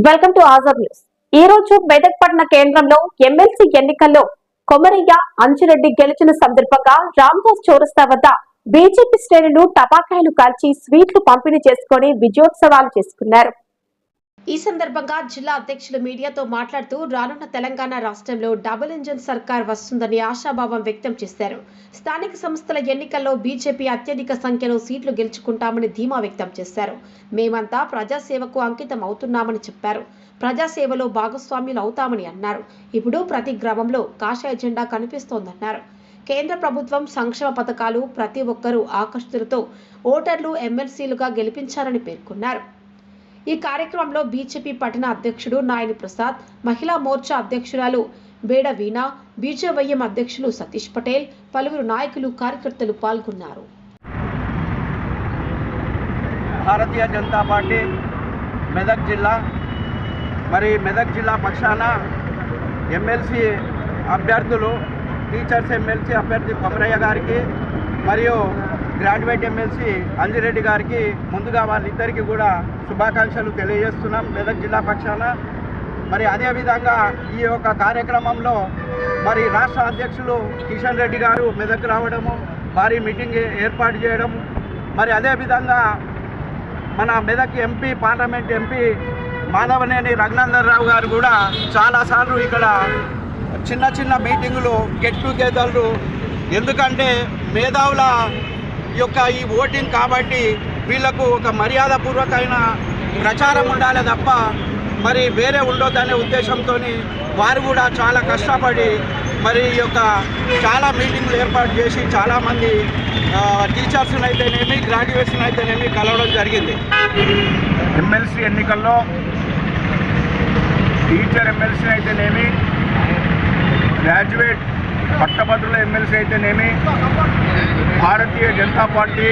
Welcome to Azad news ఈ రోజు మెదక్ పట్టణ కేంద్రంలో ఎమ్మెల్సీ ఎన్నికల్లో కొమరయ్య అంచురెడ్డి గెలిచిన సందర్భంగా రామ్దాస్ చౌరస్తా వద్ద బీజేపీ శ్రేణులు టపాకాయలు కాల్చి స్వీట్లు పంపిణీ చేసుకుని విజయోత్సవాలు చేసుకున్నారు. ఈ సందర్భంగా జిల్లా అధ్యక్షులు మీడియాతో మాట్లాడుతూ రానున్న తెలంగాణ రాష్ట్రంలో డబుల్ ఇంజన్ సర్కార్ వస్తుందని ఆశాభావం వ్యక్తం చేశారు. స్థానిక సంస్థల ఎన్నికల్లో బీజేపీ అత్యధిక సంఖ్యలో సీట్లు గెలుచుకుంటామని ధీమా వ్యక్తం చేశారు. మేమంతా ప్రజాసేవకు అంకితం అవుతున్నామని చెప్పారు. ప్రజాసేవలో భాగస్వామ్యులు అవుతామని అన్నారు. ఇప్పుడు ప్రతి గ్రామంలో కాషాయ జెండా కనిపిస్తోందన్నారు. కేంద్ర ప్రభుత్వం సంక్షేమ పథకాలు ప్రతి ఒక్కరూ ఆకర్షితులతో ఓటర్లు ఎమ్మెల్సీలుగా గెలిపించారని పేర్కొన్నారు. ఈ కార్యక్రమంలో బీజేపీ పట్టణ అధ్యక్షుడు నాయని ప్రసాద్ మహిళా మోర్చా అధ్యక్షురాలు బేడ వీణ బీజేవైఎం అధ్యక్షులు సతీష్ పటేల్ పలువురు నాయకులు కార్యకర్తలు పాల్గొన్నారు. భారతీయ జనతా పార్టీ మెదక్ జిల్లా మరి మెదక్ జిల్లా పక్షాన ఎమ్మెల్సీ అభ్యర్థులు టీచర్స్ ఎమ్మెల్సీ అభ్యర్థి కొమరయ్య గారికి మరియు గ్రాడ్యుయేట్ ఎమ్మెల్సీ అంజిరెడ్డి గారికి ముందుగా వాళ్ళిద్దరికీ కూడా శుభాకాంక్షలు తెలియజేస్తున్నాం. మెదక్ జిల్లా పక్షాన మరి అదేవిధంగా ఈ యొక్క కార్యక్రమంలో మరి రాష్ట్ర అధ్యక్షులు కిషన్ రెడ్డి గారు మెదక్ రావడము భారీ మీటింగ్ ఏర్పాటు చేయడం మరి అదేవిధంగా మన Medak MP parliament MP Madhavaneni Raghunandan Rao గారు కూడా చాలాసార్లు ఇక్కడ చిన్న చిన్న మీటింగులు గెట్ టుగెదర్లు. ఎందుకంటే మేధావుల యొక్క ఈ ఓటింగ్ కాబట్టి వీళ్ళకు ఒక మర్యాదపూర్వకమైన ప్రచారం ఉండాలి తప్ప మరి వేరే ఉండొద్దనే ఉద్దేశంతో వారు కూడా చాలా కష్టపడి మరి ఈ యొక్క చాలా మీటింగ్లు ఏర్పాటు చేసి చాలామంది టీచర్స్ని అయితేనేమి గ్రాడ్యుయేషన్ అయితేనేమి కలవడం జరిగింది. ఎమ్మెల్సీ ఎన్నికల్లో టీచర్ ఎమ్మెల్సీ అయితేనేమి గ్రాడ్యుయేట్ పట్టభద్రుల ఎమ్మెల్సీ అయితేనేమి భారతీయ జనతా పార్టీ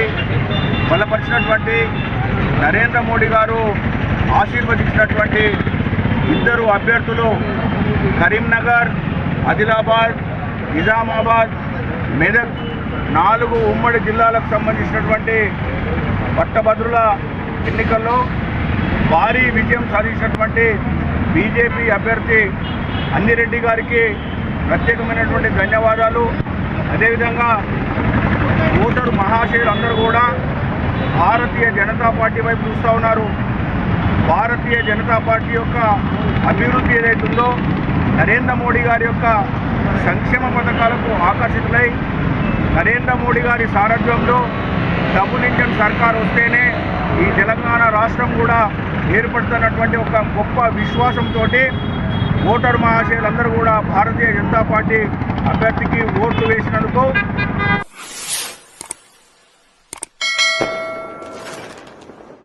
బలపరిచినటువంటి నరేంద్ర మోడీ గారు ఆశీర్వదించినటువంటి ఇద్దరు అభ్యర్థులు కరీంనగర్ ఆదిలాబాద్ నిజామాబాద్ మెదక్ నాలుగు ఉమ్మడి జిల్లాలకు సంబంధించినటువంటి పట్టభద్రుల ఎన్నికల్లో భారీ విజయం సాధించినటువంటి బీజేపీ అభ్యర్థి అందిరెడ్డి గారికి ప్రత్యేకమైనటువంటి ధన్యవాదాలు. అదేవిధంగా ఓటరు మహాశయులందరూ కూడా భారతీయ జనతా పార్టీ వైపు చూస్తూ ఉన్నారు. భారతీయ జనతా పార్టీ యొక్క అభివృద్ధి ఏదైతుందో నరేంద్ర మోడీ గారి యొక్క సంక్షేమ పథకాలకు ఆకర్షితులై నరేంద్ర మోడీ గారి సారథ్యంలో డబుల్ ఇంజన్ సర్కార్ వస్తేనే ఈ తెలంగాణ రాష్ట్రం కూడా ఏర్పడుతున్నటువంటి ఒక గొప్ప విశ్వాసంతో ఓటరు మహాశయులందరూ కూడా భారతీయ జనతా పార్టీ అభ్యర్థికి ఓట్లు వేసినందుకు